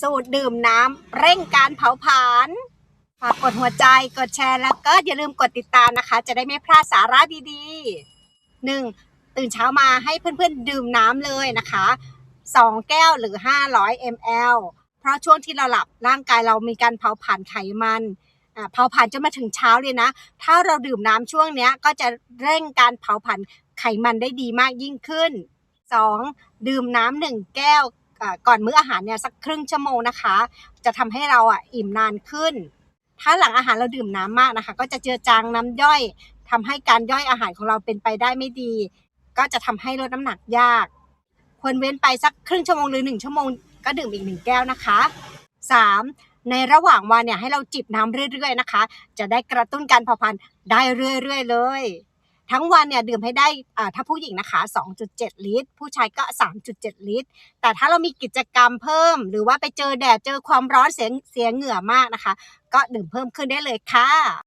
สูตรดื่มน้ำเร่งการเผาผลาญฝากกดหัวใจกดแชร์แล้วก็อย่าลืมกดติดตามนะคะ จะได้ไม่พลาดสาระดีๆ 1. ตื่นเช้ามาให้เพื่อนๆดื่มน้ำเลยนะคะ 2 แก้วหรือ 500 ml เพราะช่วงที่เราหลับร่างกายเรามีการเผาผลาญไขมันอ่าเผาผลาญจนมาถึงเช้าเลยนะ ถ้าเราดื่มน้ำช่วงนี้ก็จะเร่งการเผาผลาญไขมันได้ดีมากยิ่งขึ้น 2. ดื่มน้ำหนึ่งแก้ว ก่อนมื้ออาหารเนี่ยสักครึ่งชั่วโมงนะคะ จะทำให้เราอะอิ่มนานขึ้น ถ้าหลังอาหารเราดื่มน้ำมากนะคะ ก็จะเจือจางน้ำย่อยทำให้การย่อยอาหารของเราเป็นไปได้ไม่ดี ก็จะทำให้ลดน้ำหนักยาก ควรเว้นไปสักครึ่งชั่วโมงหรือหนึ่งชั่วโมงก็ดื่มอีกหนึ่งแก้วนะคะ 3. ในระหว่างวันเนี่ยให้เราจิบน้ำเรื่อยๆนะคะ จะได้กระตุ้นการเผาผลาญได้เรื่อยๆเลย ทั้งวันเนี่ยดื่มให้ได้อ่าถ้าผู้หญิงนะคะ 2.7 ลิตร ผู้ชายก็ 3.7 ลิตร แต่ถ้าเรามีกิจกรรมเพิ่ม หรือว่าไปเจอแดดเจอความร้อนเสียเสียเหงื่อมากนะคะ ก็ดื่มเพิ่มขึ้นได้เลยค่ะ